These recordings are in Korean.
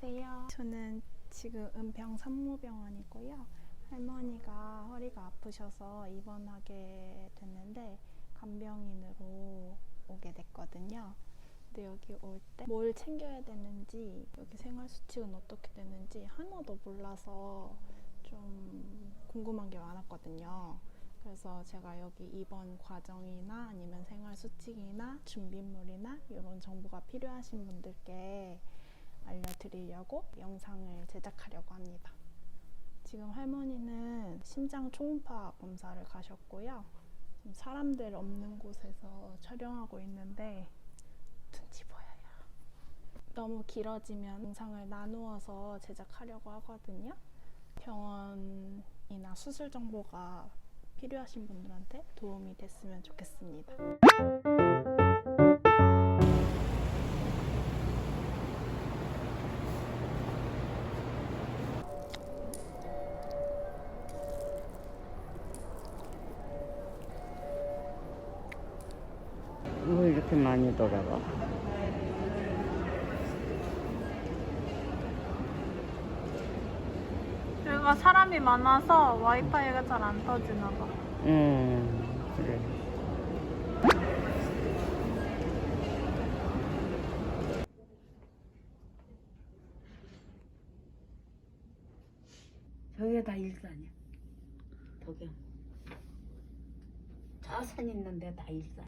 안녕하세요. 저는 지금 은평 산모병원이고요. 할머니가 허리가 아프셔서 입원하게 됐는데 간병인으로 오게 됐거든요. 근데 여기 올 때 뭘 챙겨야 되는지 여기 생활 수칙은 어떻게 되는지 하나도 몰라서 좀 궁금한 게 많았거든요. 그래서 제가 여기 입원 과정이나 아니면 생활 수칙이나 준비물이나 이런 정보가 필요하신 분들께 알려드리려고 영상을 제작하려고 합니다. 지금 할머니는 심장 초음파 검사를 가셨고요. 지금 사람들 없는 곳에서 촬영하고 있는데 눈치 보여요. 너무 길어지면 영상을 나누어서 제작하려고 하거든요. 병원이나 수술 정보가 필요하신 분들한테 도움이 됐으면 좋겠습니다. 이렇게 많이 돌아가? 여기가 사람이 많아서 와이파이가 잘 안 터지나 봐. 음, 그래. 저기가 다 일산이야. 덕영. 저산 있는데 다 일산.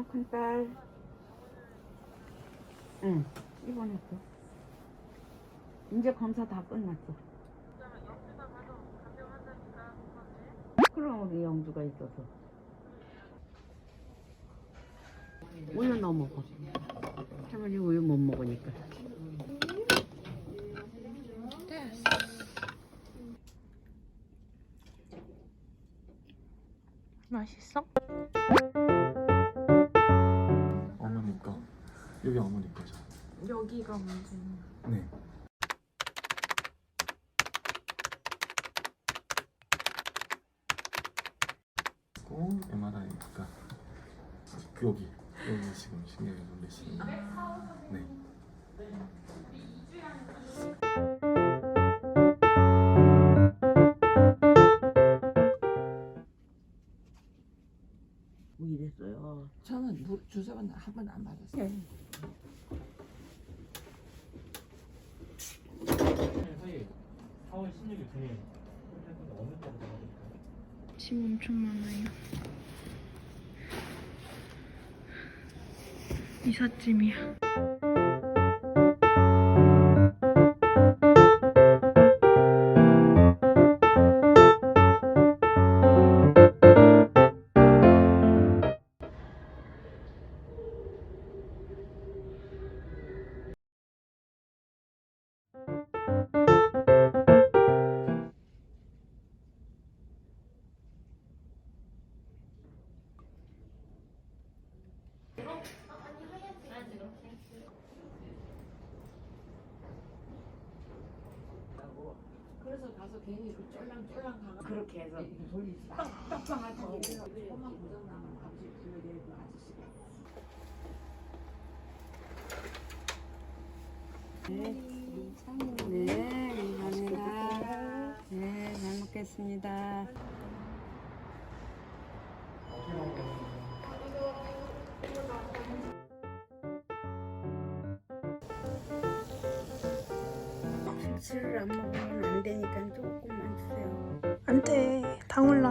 어, 큰딸. 응, 입원했어. 이제 검사 다 끝났어. 그럼 우리 영주가 있어서. 우유 넣어 먹어. 할머니 우유 못 먹으니까. 맛있어? 여기 어머니 거죠 여기가 문제네. 네. 고 MRI니까 여기 여기 지금 신경이 놀리시는 네 뭐 이랬어요. 저는 무- 주사는 한 번도 안 맞았어요. 저희 4월 16일 중에 어느 때부터 짐 엄청 많아요. 이삿짐이야. 괜히 그 쫄랑쫄랑 가가 그렇게 해서 돌리지 마. 빵빵할 거 조금만 고장 나면 아버지 불러내고 아저씨가. 네, 감사합니다. 네, 잘 먹겠습니다. 술을 안 먹으면 안 되니까 조금만 주세요. 안 돼. 당 올라.